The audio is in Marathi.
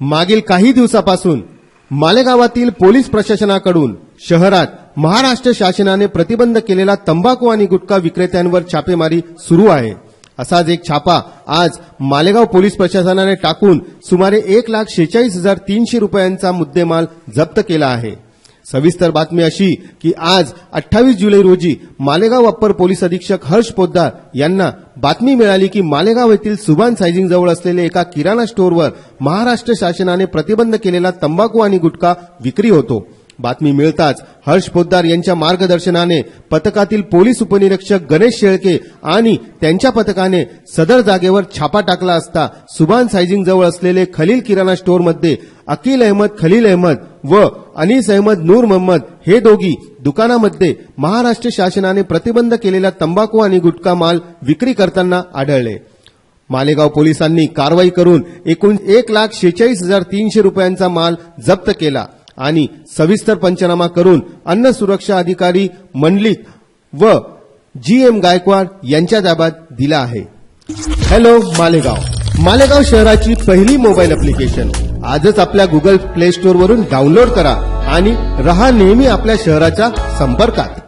मागील काही दिवसापासून मालेगावातील पोलीस प्रशासनाकडून शहरात महाराष्ट्र शासनाने प्रतिबंध केलेला तंबाखू आणि गुटखा विक्रेत्यांवर छापेमारी सुरू आहे. असाच एक छापा आज मालेगाव पोलीस प्रशासनाने टाकून सुमारे एक लाख शेचाळीस हजार तीनशे रुपयांचा मुद्देमाल जप्त केला आहे. सविस्तर बातमी अशी की आज अठ्ठावीस जुलै रोजी मालेगाव अप्पर पोलीस अधीक्षक हर्ष पोद्दार यांना बातमी मिळाली की मालेगाव येथील सुभान सायझिंग जवळ असलेले एका किराणा स्टोअरवर महाराष्ट्र शासनाने प्रतिबंध केलेला तंबाखू आणि गुटखा विक्री होतो. बातमी मिळताच हर्ष पोद्दार यांच्या मार्गदर्शनाने पथकातील पोलीस उपनिरीक्षक गणेश शेळके आणि त्यांच्या पथकाने सदर जागेवर छापा टाकला असता सुभान सायझिंग जवळ असलेले खलील किराणा स्टोअरमध्ये अकील अहमद खलील अहमद व अनिस अहमद नूर मोहम्मद हे दोघी दुकानामध्ये महाराष्ट्र शासनाने प्रतिबंध केलेला तंबाखू आणि गुटखा माल विक्री करताना आढळले. मालेगाव पोलिसांनी कारवाई करून एकूण एक लाख शेचाळीस हजार तीनशे रुपयांचा माल जप्त केला आणि सविस्तर पंचनामा करून अन्न सुरक्षा अधिकारी मंडलिक व जी एम गायकवाड यांच्या ताब्यात दिला आहे. हॅलो मालेगाव. मालेगाव शहराची पहिली मोबाईल अप्लिकेशन आजच आपल्या गुगल प्ले स्टोअर वरून डाउनलोड करा आणि रहा नेहमी आपल्या शहराच्या संपर्कात.